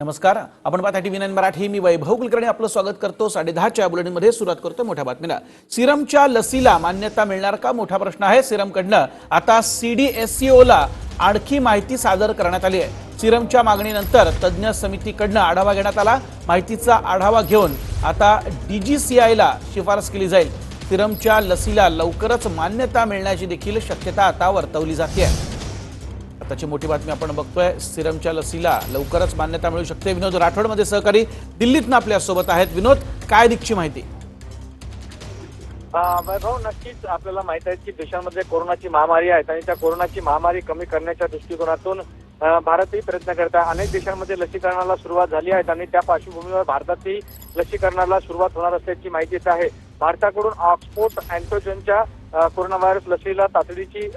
नमस्कार. आपण पाहता टीव्ही नाईन मराठी. मी वैभव कुलकर्णी आपलं स्वागत करतो. साडेदहाच्या बुलेटिनमध्ये सुरुवात करतो मोठ्या बातमीला. सिरमच्या लसीला मान्यता मिळणार का? मोठा प्रश्न आहे. सिरमकडनं आता सी डी एस ई ओला आणखी माहिती सादर करण्यात आली आहे. सिरमच्या मागणीनंतर तज्ज्ञ समितीकडनं आढावा घेण्यात आला. माहितीचा आढावा घेऊन आता डी जी सी आयला शिफारस केली जाईल. सिरमच्या लसीला लवकरच मान्यता मिळण्याची देखील शक्यता आता वर्तवली जाते आहे. आताची मोठी बातमी आपण बघतोय सिरमच्या लसीला लवकरच मान्यता मिळू शकते. विनोद राठोडमध्ये सहकारी दिल्लीतनं आपल्यासोबत आहेत. विनोद काय दिगची माहिती? वैभव नक्कीच आपल्याला माहीत आहे की देशामध्ये कोरोनाची महामारी आहे आणि त्या कोरोनाची महामारी कमी करण्याच्या दृष्टिकोनातून भारतही प्रयत्न करत आहे. अनेक देशांमध्ये लसीकरणाला सुरुवात झाली आहे आणि त्या पार्श्वभूमीवर भारतातही लसीकरणाला सुरुवात होणार असल्याची माहिती येत आहे. भारताकडून ऑक्सफोर्ड अँटोजनच्या कोरोना व्हायरस लसीला तातडीची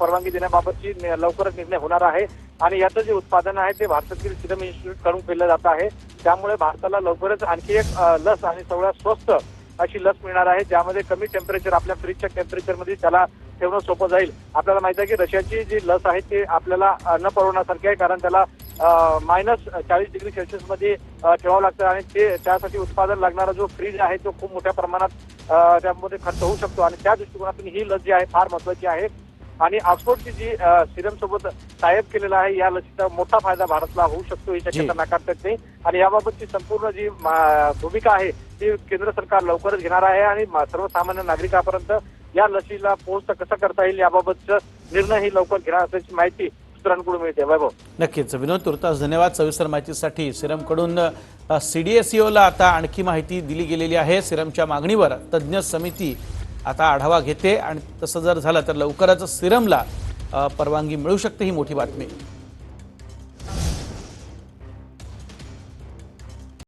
परवानगी देण्याबाबतची नि- लवकरच निर्णय होणार आहे. आणि याचं जे उत्पादन आहे ते भारतातील सिरम इन्स्टिट्यूटकडून केलं जात आहे. त्यामुळे भारताला लवकरच आणखी एक लस आणि सगळ्यात स्वस्त अशी लस मिळणार आहे ज्यामध्ये कमी टेम्परेचर आपल्या फ्रीजच्या टेम्परेचरमध्ये त्याला ठेवणं सोपं जाईल. आपल्याला माहिती आहे की रशियाची जी लस आहे ती आपल्याला न परवडण्यासारखी आहे कारण त्याला मायनस चाळीस डिग्री सेल्सिअसमध्ये अ, ठेवावं लागतं आणि ते त्यासाठी उत्पादन लागणारा जो फ्रीज आहे तो खूप मोठ्या प्रमाणात त्यामध्ये खर्च होऊ शकतो. आणि त्या दृष्टिकोनातून ही लस जी आहे फार महत्वाची आहे. आणि ऑक्सफोर्डची जी सिरम सोबत टायप केलेला आहे या लसीचा मोठा फायदा भारतला होऊ शकतो. ही शक्यता. नाकारता येत नाही आणि याबाबतची संपूर्ण जी भूमिका आहे ती केंद्र सरकार लवकरच घेणार आहे. आणि सर्वसामान्य नागरिकांपर्यंत या लसीला पोहोच कसं करता येईल याबाबतचा निर्णय ही लवकर घेणार असल्याची माहिती सूत्रांकडून मिळते वैभव नक्कीच. विनोद तुर्तास धन्यवाद. सविस्तर माहितीसाठी सिरमकडून सीडीएसईओला आता आणखी माहिती दिली गेलेली आहे. सिरमच्या मागणीवर तज्ज्ञ समिती आता आढावा घेते आणि तसं जर झालं तर लवकरच सिरमला परवानगी मिळू शकते ही मोठी बातमी.